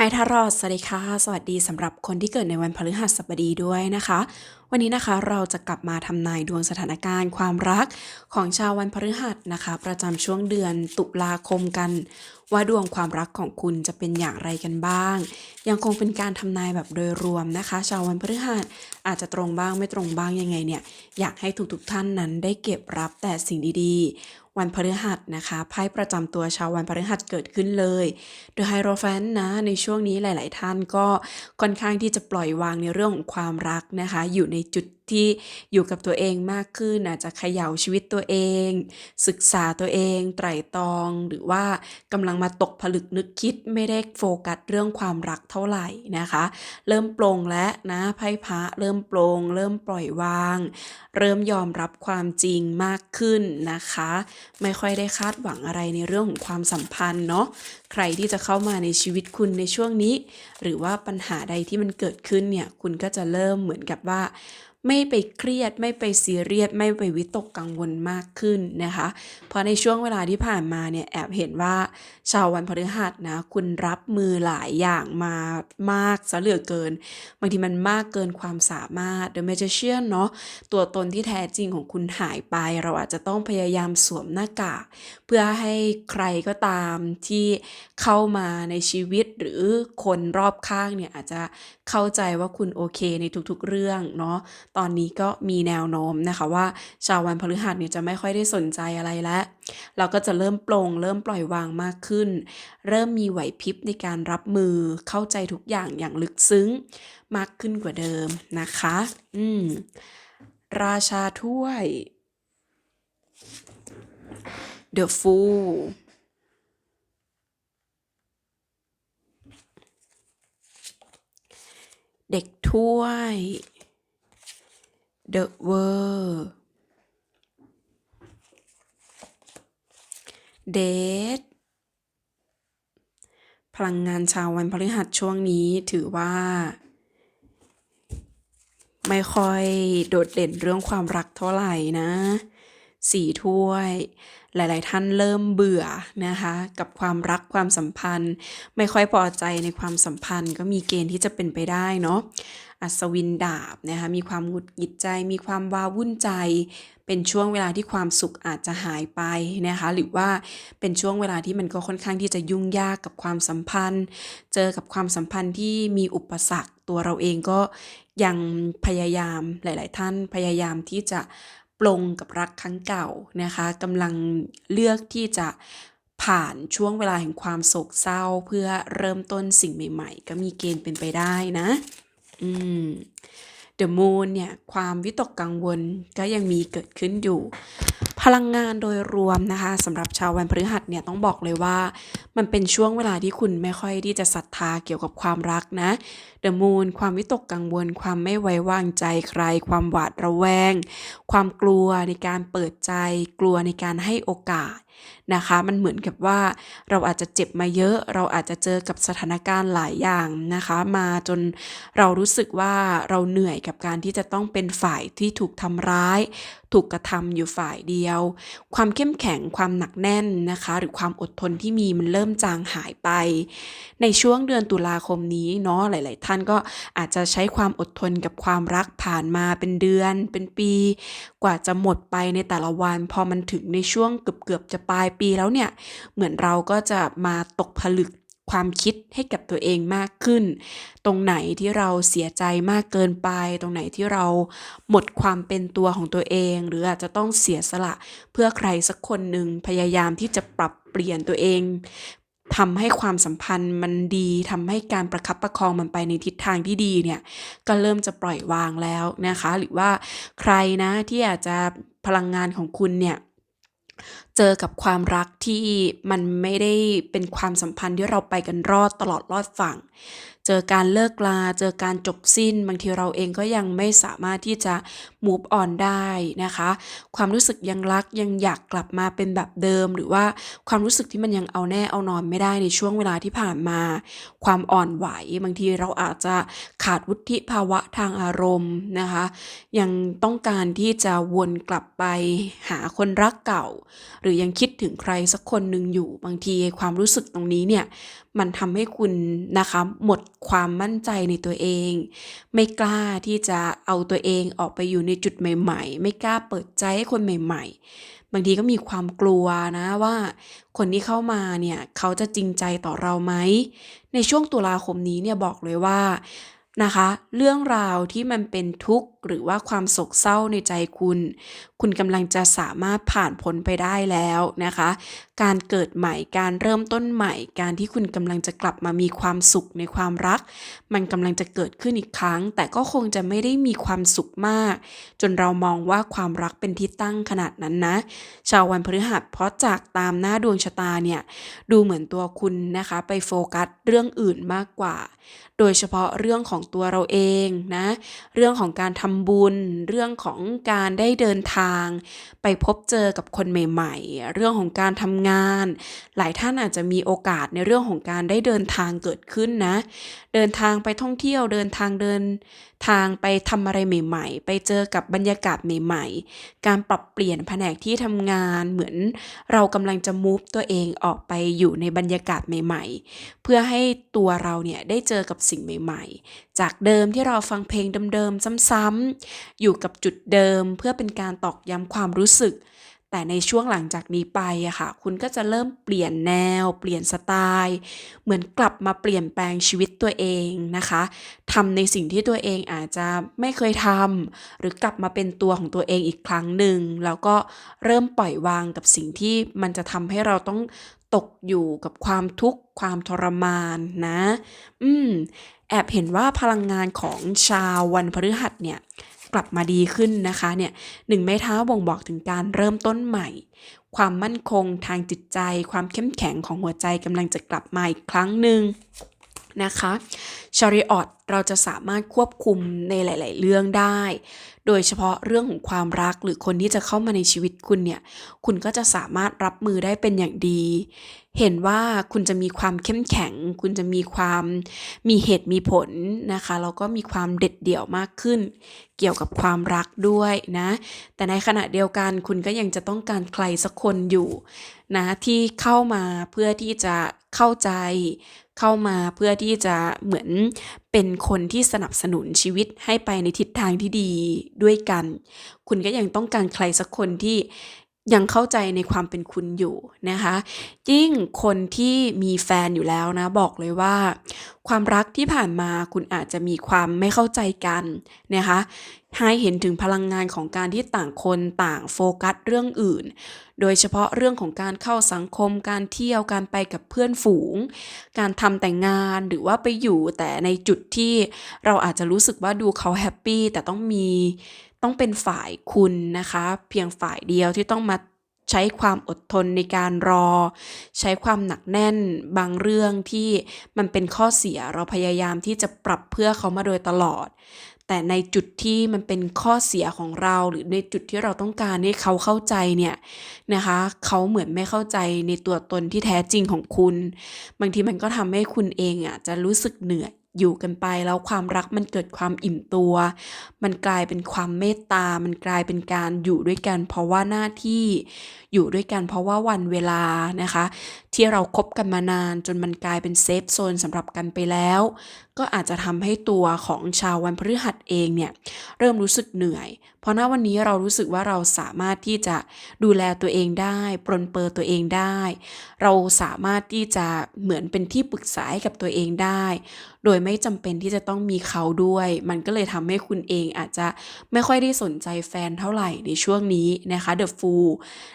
ไฮทารอดสวัสดีค่ะ สวัสดีสำหรับคนที่เกิดในวันพฤหัสบดีด้วยนะคะ วันนี้นะคะเราจะกลับมาทำนายดวงสถานการณ์ความรักของชาววันพฤหัสนะคะ ประจำช่วงเดือนตุลาคมกัน ว่าดวงความรักของคุณจะเป็นอย่างไรกันบ้าง ยังคงเป็นการทำนายแบบโดยรวมนะคะ ชาววันพฤหัสอาจจะตรงบ้างไม่ตรงบ้างยังไงเนี่ยอยากให้ทุกๆท่านนั้นได้เก็บรับแต่สิ่งดีๆ วันพฤหัสนะคะไพ่ประจำตัวชาววันพฤหัสเกิดขึ้นเลยโดยไฮโรแฟนนะในช่วงนี้หลาย ๆ ท่านก็ค่อนข้างที่จะปล่อยวางในเรื่องของความรักนะคะ อยู่ในจุด ที่อยู่กับตัวเองมากขึ้นอาจจะเขย่าชีวิตตัวเอง ศึกษาตัวเอง ไตร่ตรอง หรือว่ากำลังมาตกผลึกนึกคิดไม่ได้โฟกัสเรื่องความรักเท่าไหร่นะคะ เริ่มปลงและนะไพ่พระเริ่มปลง เริ่มปล่อยวาง เริ่มยอมรับความจริงมากขึ้นนะคะ ไม่ค่อยได้คาดหวังอะไรในเรื่องของความสัมพันธ์เนาะใครที่จะเข้ามาในชีวิตคุณในช่วงนี้ หรือว่าปัญหาใดที่มันเกิดขึ้นเนี่ยคุณก็จะเริ่มเหมือนกับว่า ไม่ไปเครียด ไม่ไปซีเรียส ไม่ไปวิตกกังวลมากขึ้นนะคะ เพราะในช่วงเวลาที่ผ่านมาเนี่ยแอบเห็นว่าชาววันพฤหัสนะคุณรับมือหลายอย่างมามากซะเหลือเกิน บางทีมันมากเกินความสามารถ The Magician เนาะตัวตนที่แท้จริงของคุณหายไป เราอาจจะต้องพยายามสวมหน้ากากเพื่อให้ใครก็ตามที่เข้ามาในชีวิตหรือคนรอบข้างเนี่ยอาจจะเข้าใจว่าคุณโอเคในทุกๆเรื่องเนาะตอนนี้ก็มีแนวโน้มนะคะว่า ชาววันพฤหัสเนี่ยจะไม่ค่อยได้สนใจอะไรแล้วเราก็จะเริ่มปลงเริ่มปล่อยวางมากขึ้น เริ่มมีไหวพริบในการรับมือเข้าใจทุกอย่างอย่างลึกซึ้งมากขึ้นกว่าเดิมนะคะ อืม ราชาถ้วย The Fool เด็กถ้วย The World Date พลังงานชาววันพฤหัสช่วงนี้ถือว่า ไม่ค่อยโดดเด่นเรื่องความรักเท่าไหร่นะสี่ถ้วย หลาย ๆ ท่านเริ่มเบื่อนะคะ กับความรักความสัมพันธ์ ไม่ค่อยพอใจในความสัมพันธ์ ก็มีเกณฑ์ที่จะเป็นไปได้เนาะ อัศวินดาบนะคะมีความหงุดหงิดใจ มีความว้าวุ่นใจ เป็นช่วงเวลาที่ความสุขอาจจะหายไปนะคะหรือว่าเป็นช่วงเวลาที่มันก็ค่อนข้างที่จะยุ่งยากกับความสัมพันธ์ เจอกับความสัมพันธ์ที่มีอุปสรรคตัวเราเองก็ยังพยายามหลาย ๆ ท่านพยายามที่จะปลงกับรักครั้งเก่านะคะกำลังเลือกที่จะผ่านช่วงเวลาแห่งความโศกเศร้า เพื่อเริ่มต้นสิ่งใหม่ ๆ ก็มีเกณฑ์เป็นไปได้นะ อืม The Moon เนี่ยความวิตกกังวลก็ยังมีเกิดขึ้นอยู่ พลังงานโดยรวมนะคะสำหรับชาววันพฤหัสเนี่ยต้องบอกเลยว่า มันเป็นช่วงเวลาที่คุณไม่ค่อยที่จะศรัทธาเกี่ยวกับความรักนะ The Moon ความวิตกกังวล ความไม่ไว้วางใจใคร ความหวาดระแวง ความกลัวในการเปิดใจ กลัวในการให้โอกาส นะคะ มันเหมือนกับว่าเราอาจจะเจ็บมาเยอะ เราอาจจะเจอกับสถานการณ์หลายอย่างนะคะ มาจนเรารู้สึกว่าเราเหนื่อยกับการที่จะต้องเป็นฝ่ายที่ถูกทำร้ายถูกกระทำอยู่ฝ่ายเดียว ความเข้มแข็งความหนักแน่นนะคะ หรือความอดทนที่มีมันเริ่มจางหายไป ในช่วงเดือนตุลาคมนี้เนาะหลาย ๆ ท่านก็อาจจะใช้ความอดทนกับความรักผ่านมาเป็นเดือน เป็นปี กว่าจะหมดไปในแต่ละวัน พอมันถึงในช่วงเกือบๆจะปลายปีแล้วเนี่ย เหมือนเราก็จะมาตกผลึก ความคิดให้กับตัวเองมากขึ้น ตรงไหนที่เราเสียใจมากเกินไป ตรงไหนที่เราหมดความเป็นตัวของตัวเอง หรืออาจจะต้องเสียสละเพื่อใครสักคนหนึ่งพยายามที่จะปรับเปลี่ยนตัวเองทำให้ความสัมพันธ์มันดีทำให้การประคับประคองมันไปในทิศทางที่ดีเนี่ย ก็เริ่มจะปล่อยวางแล้วนะคะ หรือว่าใครนะที่อาจจะพลังงานของคุณเนี่ย เจอกับความรักที่มันไม่ได้เป็นความสัมพันธ์ที่เราไปกันรอดตลอดรอดฝั่ง เจอการเลิกลา เจอการจบสิ้น บางทีเราเองก็ยังไม่สามารถที่จะ move on ได้นะคะ ความรู้สึกยังรักยังอยากกลับมาเป็นแบบเดิม หรือว่าความรู้สึกที่มันยังเอาแน่เอานอนไม่ได้ในช่วงเวลาที่ผ่านมา ความอ่อนไหว บางทีเราอาจจะขาดวุฒิภาวะทางอารมณ์นะคะ ยังต้องการที่จะวนกลับไปหาคนรักเก่าหรืรือยังคิดถึงใครสักคนหนึ่งอยู่บางทีความรู้สึกตรงนี้เนี่ยมันทำให้คุณนะคะหมดความมั่นใจในตัวเอง ไม่กล้าที่จะเอาตัวเองออกไปอยู่ในจุดใหม่ ๆ ไม่กล้าเปิดใจให้คนใหม่ ๆบางทีก็มีความกลัวนะว่าคนที่เข้ามาเนี่ยเขาจะจริงใจต่อเราไหม ในช่วงตุลาคมนี้เนี่ยบอกเลยว่า นะคะ เรื่องราวที่มันเป็นทุกข์หรือว่าความโศกเศร้าในใจคุณ คุณกำลังจะสามารถผ่านพ้นไปได้แล้วนะคะ การเกิดใหม่การเริ่มต้นใหม่ การที่คุณกำลังจะกลับมามีความสุขในความรัก มันกำลังจะเกิดขึ้นอีกครั้ง แต่ก็คงจะไม่ได้มีความสุขมาก จนเรามองว่าความรักเป็นที่ตั้งขนาดนั้นนะ ชาววันพฤหัสเพราะจากตามหน้าดวงชะตาเนี่ยดูเหมือนตัวคุณนะคะ ไปโฟกัสเรื่องอื่นมากกว่า โดยเฉพาะเรื่องของตัวเราเองนะ เรื่องของการทำบุญ เรื่องของการได้เดินทาง ไปพบเจอกับคนใหม่ ๆ เรื่องของการทำงาน หลายท่านอาจจะมีโอกาสในเรื่องของการได้เดินทางเกิดขึ้นนะ เดินทางไปท่องเที่ยว เดินทางเดินทางไปทำอะไรใหม่ ๆ ไปเจอกับบรรยากาศใหม่ ๆ การปรับเปลี่ยนแผนกที่ทำงานเหมือนเรากำลังจะมูฟตัวเองออกไปอยู่ในบรรยากาศใหม่ ๆ เพื่อให้ตัวเราเนี่ยได้เจอกับสิ่งใหม่ ๆจากเดิมที่เราฟังเพลงเดิมๆ ซ้ำๆ อยู่กับจุดเดิมเพื่อเป็นการตอกย้ำความรู้สึก แต่ในช่วงหลังจากนี้ไปอะค่ะ คุณก็จะเริ่มเปลี่ยนแนว เปลี่ยนสไตล์ เหมือนกลับมาเปลี่ยนแปลงชีวิตตัวเองนะคะทำในสิ่งที่ตัวเองอาจจะไม่เคยทำหรือกลับมาเป็นตัวของตัวเองอีกครั้งหนึ่งแล้วก็เริ่มปล่อยวางกับสิ่งที่มันจะทำให้เราต้อง ตกอยู่กับความทุกข์ความทรมานนะ อืม แอบเห็นว่าพลังงานของชาววันพฤหัสเนี่ยกลับมาดีขึ้นนะคะเนี่ยหนึ่งไม้เท้าบ่งบอกถึงการเริ่มต้นใหม่ ความมั่นคงทางจิตใจ ความเข้มแข็งของหัวใจกำลังจะกลับมาอีกครั้งหนึ่ง นะคะชาริออตเราจะสามารถควบคุมในหลาย ๆ เรื่องได้ โดยเฉพาะเรื่องของความรักหรือคนที่จะเข้ามาในชีวิตคุณเนี่ย คุณก็จะสามารถรับมือได้เป็นอย่างดี เห็นว่าคุณจะมีความเข้มแข็ง คุณจะมีความมีเหตุมีผลนะคะ แล้วก็มีความเด็ดเดี่ยวมากขึ้น เกี่ยวกับความรักด้วยนะ แต่ในขณะเดียวกันคุณก็ยังจะต้องการใครสักคนอยู่นะที่เข้ามาเพื่อที่จะเข้าใจ เข้ามาเพื่อที่จะเหมือนเป็นคนที่สนับสนุนชีวิตให้ไปในทิศทางที่ดีด้วยกัน คุณก็ยังต้องการใครสักคนที่ยังเข้าใจในความเป็นคุณอยู่นะคะยิ่งคนที่มีแฟนอยู่แล้วนะ บอกเลยว่า ความรักที่ผ่านมาคุณอาจจะมีความไม่เข้าใจกันนะคะ ให้เห็นถึงพลังงานของการที่ต่างคนต่างโฟกัสเรื่องอื่น โดยเฉพาะเรื่องของการเข้าสังคม การเที่ยว การไปกับเพื่อนฝูง การทำแต่งงานหรือว่าไปอยู่แต่ในจุดที่เราอาจจะรู้สึกว่าดูเขาแฮปปี้แต่ต้องมีต้องเป็นฝ่ายคุณนะคะ เพียงฝ่ายเดียวที่ต้องมาใช้ความอดทนในการรอ ใช้ความหนักแน่นบางเรื่องที่มันเป็นข้อเสียเราพยายามที่จะปรับเพื่อเขามาโดยตลอด แต่ในจุดที่มันเป็นข้อเสียของเราหรือในจุดที่เราต้องการให้เขาเข้าใจเนี่ยนะคะเขาเหมือนไม่เข้าใจในตัวตนที่แท้จริงของคุณ บางทีมันก็ทำให้คุณเองอะจะรู้สึกเหนื่อยอยู่กันไปแล้วความรักมันเกิดความอิ่มตัว มันกลายเป็นความเมตตา มันกลายเป็นการอยู่ด้วยกัน เพราะว่าหน้าที่อยู่ด้วยกัน เพราะว่าวันเวลานะคะ ที่เราครบกันมานานจนมันกลายเป็นเซฟโซนสำหรับกันไปแล้ว ก็อาจจะทำให้ตัวของชาววันพฤหัสเองเนี่ยเริ่มรู้สึกเหนื่อย เพราะณวันนี้เรารู้สึกว่าเราสามารถที่จะดูแลตัวเองได้ ปรนเปอร์ตัวเองได้ เราสามารถที่จะเหมือนเป็นที่ปรึกษาให้กับตัวเองได้ โดยไม่จำเป็นที่จะต้องมีเขาด้วย มันก็เลยทำให้คุณเองอาจจะไม่ค่อยได้สนใจแฟนเท่าไหร่ในช่วงนี้นะคะเดอะฟูล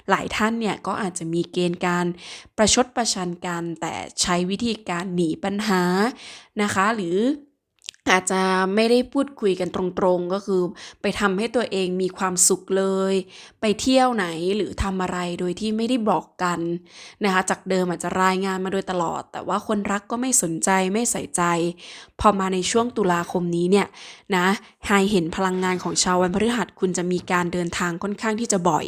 หลายท่านเนี่ยก็อาจจะมีเกณฑ์การประชดประชันกันแต่ใช้วิธีการหนีปัญหา นะคะ หรือ อาจจะไม่ได้พูดคุยกันตรงๆ ก็คือ ไปทำให้ตัวเองมีความสุขเลย ไปเที่ยวไหนหรือทำอะไรโดยที่ไม่ได้บอกกันนะคะ จากเดิมอาจจะรายงานมาโดยตลอด แต่ว่าคนรักก็ไม่สนใจไม่ใส่ใจ พอมาในช่วงตุลาคมนี้เนี่ยนะไฮเห็นพลังงานของชาววันพฤหัสคุณจะมีการเดินทางค่อนข้างที่จะบ่อย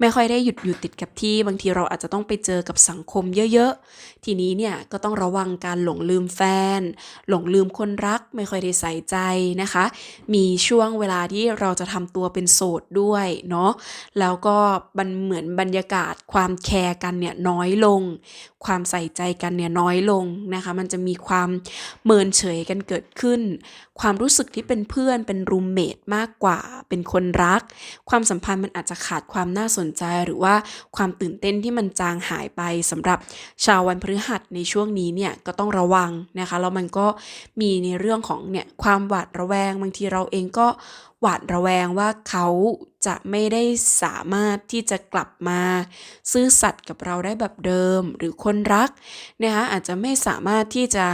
ไม่ค่อยได้หยุดอยู่ติดกับที่ บางทีเราอาจจะต้องไปเจอกับสังคมเยอะ ๆ ทีนี้เนี่ยก็ต้องระวังการหลงลืมแฟน หลงลืมคนรักไม่ค่อยได้ใส่ใจนะคะ มีช่วงเวลาที่เราจะทำตัวเป็นโสดด้วยเนาะแล้วก็มันเหมือนบรรยากาศความแคร์กันเนี่ยน้อยลง ความใส่ใจกันเนี่ยน้อยลงนะคะ มันจะมีความเมินเฉยกันเกิดขึ้น ความรู้สึกที่เป็นเพื่อนเป็นรูมเมทมากกว่า เป็นคนรัก ความสัมพันธ์มันอาจจะขาดความน่าสนใจ หรือว่าความตื่นเต้นที่มันจางหายไปสำหรับชาววันพฤหัสในช่วงนี้เนี่ยก็ต้องระวังนะคะแล้วมันก็มีในเรื่องของเนี่ยความหวาดระแวง บางทีเราเองก็หวาดระแวงว่าเขาจะไม่ได้สามารถที่จะกลับมา ซื่อสัตย์กับเราได้แบบเดิม หรือคนรักนะคะอาจจะไม่สามารถที่จะ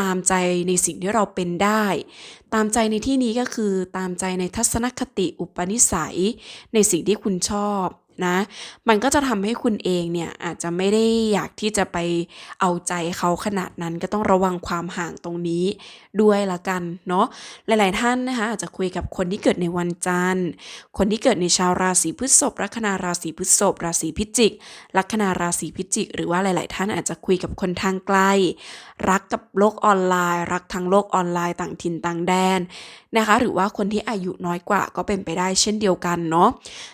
ตามใจในสิ่งที่เราเป็นได้ ตามใจในที่นี้ก็คือตามใจในทัศนคติอุปนิสัย ในสิ่งที่คุณชอบ นะมันก็จะทำให้คุณเองเนี่ยอาจจะไม่ได้อยากที่จะไปเอาใจเขาขนาดนั้นก็ต้องระวังความห่างตรงนี้ด้วยละกันเนาะหลาย ๆ ท่านนะคะอาจจะคุยกับคนที่เกิดในวันจันทร์ คนที่เกิดในชาวราศีพฤษภลัคนาราศีพฤษภราศีพิจิก ลัคนาราศีพิจิก หรือว่าหลาย ๆ ท่านอาจจะคุยกับคนทางไกล รักกับโลกออนไลน์ รักทางโลกออนไลน์ต่างถิ่นต่างแดนนะคะ หรือว่าคนที่อายุน้อยกว่าก็เป็นไปได้เช่นเดียวกันเนาะ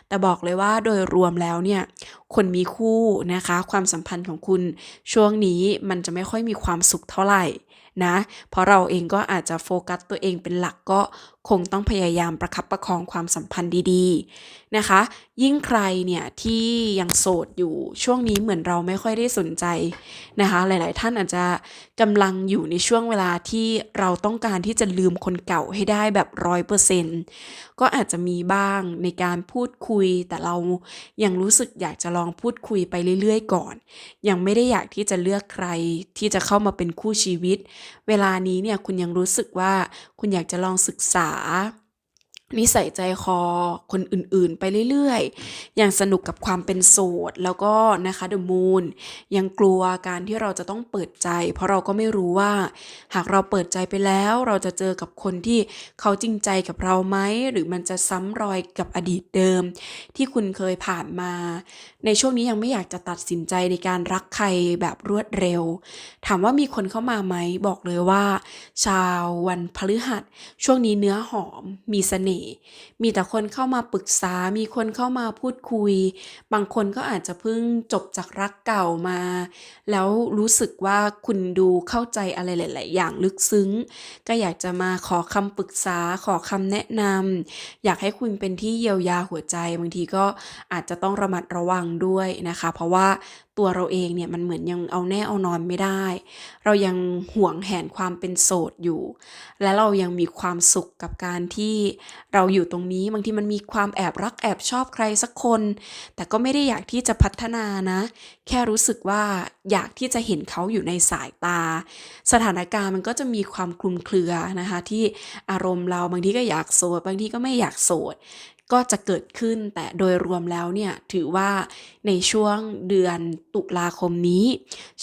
แต่บอกเลยว่าโดยรวมแล้วเนี่ยคนมีคู่นะคะ ความสัมพันธ์ของคุณช่วงนี้มันจะไม่ค่อยมีความสุขเท่าไหร่นะ เพราะเราเองก็อาจจะโฟกัสตัวเองเป็นหลักก็ คงต้องพยายามประคับประคองความสัมพันธ์ดีๆนะคะ ยิ่งใครเนี่ยที่ยังโสดอยู่ช่วงนี้เหมือนเราไม่ค่อยได้สนใจนะคะ หลายๆ ท่านอาจจะกำลังอยู่ในช่วงเวลาที่เราต้องการที่จะลืมคนเก่าให้ได้แบบร้อยเปอร์เซ็นต์ก็อาจจะมีบ้างในการพูดคุย แต่เรายังรู้สึกอยากจะลองพูดคุยไปเรื่อยๆ ก่อน ยังไม่ได้อยากที่จะเลือกใครที่จะเข้ามาเป็นคู่ชีวิต เวลานี้เนี่ยคุณยังรู้สึกว่าคุณอยากจะลองศึกษา啊 นิสัยใจคอคนอื่นๆ ไปเรื่อยๆ อย่างสนุกกับความเป็นโสด แล้วก็นะคะเดอะมูนยังกลัวการที่เราจะต้องเปิดใจ เพราะเราก็ไม่รู้ว่า หากเราเปิดใจไปแล้วเราจะเจอกับคนที่เขาจริงใจกับเราไหม หรือมันจะซ้ำรอยกับอดีตเดิม ที่คุณเคยผ่านมา ในช่วงนี้ยังไม่อยากจะตัดสินใจในการรักใครแบบรวดเร็ว ถามว่ามีคนเข้ามาไหมบอกเลยว่า ชาววันพฤหัส ช่วงนี้เนื้อหอมมีเสน่ห์ มีแต่คนเข้ามาปรึกษา มีคนเข้ามาพูดคุย บางคนก็อาจจะเพิ่งจบจากรักเก่ามา แล้วรู้สึกว่าคุณดูเข้าใจอะไรหลาย ๆ อย่างลึกซึ้ง ก็อยากจะมาขอคำปรึกษา ขอคำแนะนำ อยากให้คุณเป็นที่เยียวยาหัวใจ บางทีก็อาจจะต้องระมัดระวังด้วยนะคะ เพราะว่า ตัวเราเองเนี่ยมันเหมือนยังเอาแน่เอานอนไม่ได้ เรายังห่วงแหนความเป็นโสดอยู่ และเรายังมีความสุขกับการที่เราอยู่ตรงนี้บางทีมันมีความแอบรักแอบชอบใครสักคน แต่ก็ไม่ได้อยากที่จะพัฒนานะ แค่รู้สึกว่าอยากที่จะเห็นเขาอยู่ในสายตา สถานการณ์มันก็จะมีความคลุมเครือนะคะที่อารมณ์เราบางทีก็อยากโสด บางทีก็ไม่อยากโสด ก็จะเกิดขึ้นแต่โดยรวมแล้วเนี่ยถือว่าในช่วงเดือนตุลาคมนี้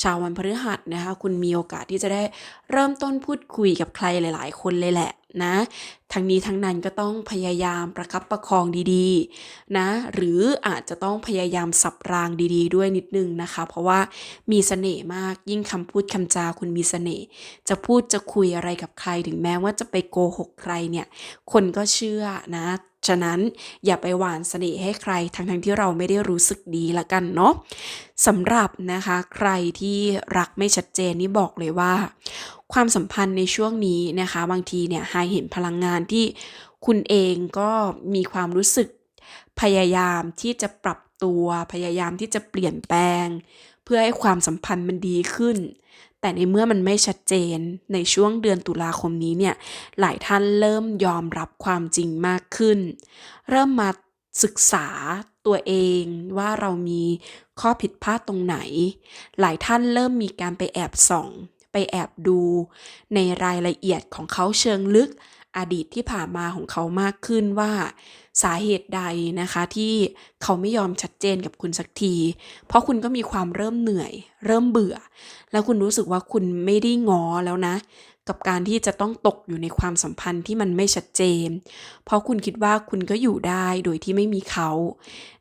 ชาววันพฤหัสนะคะคุณมีโอกาสที่จะได้เริ่มต้นพูดคุยกับใครหลาย ๆ คนเลยแหละนะทั้งนี้ทั้งนั้นก็ต้องพยายามประคับประคองดีๆนะหรืออาจจะต้องพยายามสับรางดีๆ ด้วยนิดนึงนะคะ เพราะว่ามีเสน่ห์มากยิ่งคำพูดคำจาคุณมีเสน่ห์จะพูดจะคุยอะไรกับใครถึงแม้ว่าจะไปโกหกใครเนี่ยคนก็เชื่อนะ ฉะนั้นอย่าไปหวานเสน่ห์ให้ใครทั้งๆทที่เราไม่ได้รู้สึกดีละกันเนาะสำหรับนะคะใครที่รักไม่ชัดเจนนี่บอกเลยว่า ความสัมพันธ์ในช่วงนี้นะคะ บางทีเนี่ยหายเห็นพลังงานที่คุณเองก็มีความรู้สึกพยายามที่จะปรับตัวพยายามที่จะเปลี่ยนแปลง เพื่อให้ความสัมพันธ์มันดีขึ้น แต่ในเมื่อมันไม่ชัดเจนในช่วงเดือนตุลาคมนี้เนี่ยหลายท่านเริ่มยอมรับความจริงมากขึ้น เริ่มมาศึกษาตัวเองว่าเรามีข้อผิดพลาดตรงไหน หลายท่านเริ่มมีการไปแอบส่อง ไปแอบดูในรายละเอียดของเขาเชิงลึก อดีตที่ผ่านมาของเขามากขึ้นว่า สาเหตุใดนะคะที่เขาไม่ยอมชัดเจนกับคุณสักที เพราะคุณก็มีความเริ่มเหนื่อย เริ่มเบื่อ แล้วคุณรู้สึกว่าคุณไม่ได้งอแล้วนะ กับการที่จะต้องตกอยู่ในความสัมพันธ์ที่มันไม่ชัดเจน เพราะคุณคิดว่าคุณก็อยู่ได้โดยที่ไม่มีเขา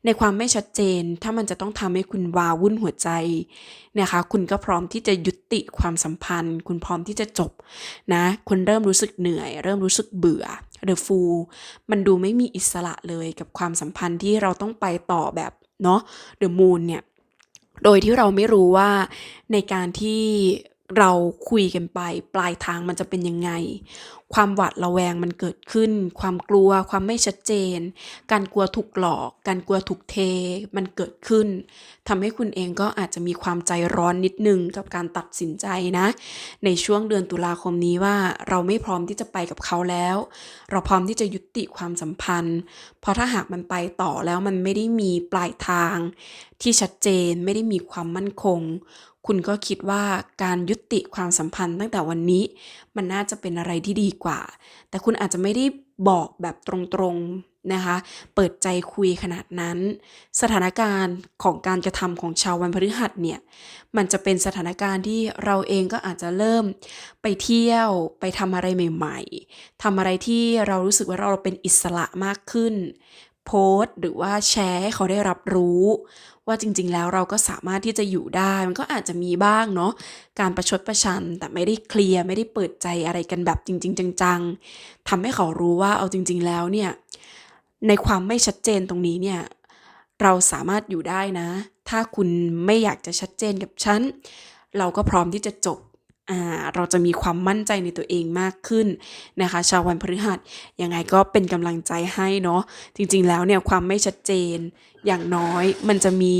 ในความไม่ชัดเจน ถ้ามันจะต้องทำให้คุณวาวุ่นหัวใจนะคะ คุณก็พร้อมที่จะยุติความสัมพันธ์ คุณพร้อมที่จะจบนะ คุณเริ่มรู้สึกเหนื่อย เริ่มรู้สึกเบื่อ The Fool มันดูไม่มีอิสระเลยกับความสัมพันธ์ที่เราต้องไปต่อแบบเนาะ The Moon เนี่ยโดยที่เราไม่รู้ว่าในการที่ เราคุยกันไป ปลายทางมันจะเป็นยังไง ความหวาดระแวงมันเกิดขึ้น ความกลัวความไม่ชัดเจน การกลัวถูกหลอก การกลัวถูกเท มันเกิดขึ้นทำให้คุณเองก็อาจจะมีความใจร้อนนิดนึงกับการตัดสินใจนะ ในช่วงเดือนตุลาคมนี้ว่าเราไม่พร้อมที่จะไปกับเขาแล้ว เราพร้อมที่จะยุติความสัมพันธ์ เพราะถ้าหากมันไปต่อแล้วมันไม่ได้มีปลายทาง ที่ชัดเจนไม่ได้มีความมั่นคง คุณก็คิดว่าการยุติความสัมพันธ์ตั้งแต่วันนี้ มันน่าจะเป็นอะไรที่ดีกว่า แต่คุณอาจจะไม่ได้บอกแบบตรงๆนะคะ เปิดใจคุยขนาดนั้น สถานการณ์ของการกระทำของชาววันพฤหัสเนี่ย มันจะเป็นสถานการณ์ที่เราเองก็อาจจะเริ่มไปเที่ยวไปทำอะไรใหม่ ๆทำอะไรที่เรารู้สึกว่าเราเป็นอิสระมากขึ้น โพสต์ หรือว่าแชร์ให้เขาได้รับรู้ ว่าจริง ๆ แล้วเราก็สามารถที่จะอยู่ได้ มันก็อาจจะมีบ้างเนาะการประชดประชัน แต่ไม่ได้เคลียร์ไม่ได้เปิดใจอะไรกันแบบจริง ๆ จังๆทำให้เขารู้ว่าเอาจริง ๆ แล้วเนี่ยในความไม่ชัดเจนตรงนี้เนี่ยเราสามารถอยู่ได้นะ ถ้าคุณไม่อยากจะชัดเจนกับฉัน เราก็พร้อมที่จะจบ เราจะมีความมั่นใจในตัวเองมากขึ้นนะคะ ชาววันพฤหัสยังไงก็เป็นกำลังใจให้เนาะจริงๆแล้วเนี่ยความไม่ชัดเจนอย่างน้อยมันจะมี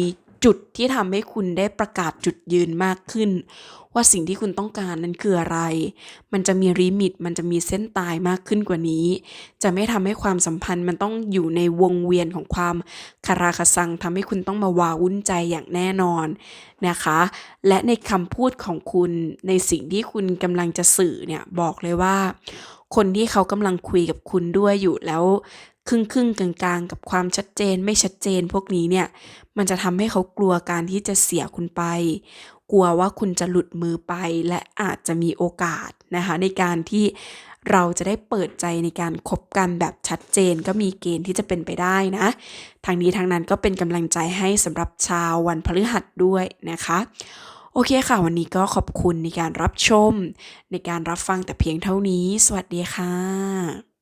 จุดที่ทำให้คุณได้ประกาศจุดยืนมากขึ้น ว่าสิ่งที่คุณต้องการนั้นคืออะไร มันจะมีลิมิต มันจะมีเส้นตายมากขึ้นกว่านี้ จะไม่ทำให้ความสัมพันธ์มันต้องอยู่ในวงเวียนของความคาราคาซังทำให้คุณต้องมาวาวุ่นใจอย่างแน่นอนนะคะ และในคำพูดของคุณในสิ่งที่คุณกำลังจะสื่อเนี่ยบอกเลยว่า คนที่เขากำลังคุยกับคุณด้วยอยู่แล้ว ครึ่งครึ่งๆกลางๆ กับความชัดเจนไม่ชัดเจนพวกนี้เนี่ย มันจะทำให้เขากลัวการที่จะเสียคุณไป กลัวว่าคุณจะหลุดมือไป และอาจจะมีโอกาสนะคะ ในการที่เราจะได้เปิดใจในการคบกันแบบชัดเจนก็มีเกณฑ์ที่จะเป็นไปได้นะทางนี้ทางนั้นก็เป็นกำลังใจให้สำหรับชาววันพฤหัสด้วยนะคะโอเคค่ะ วันนี้ก็ขอบคุณในการรับชม ในการรับฟังแต่เพียงเท่านี้ สวัสดีค่ะ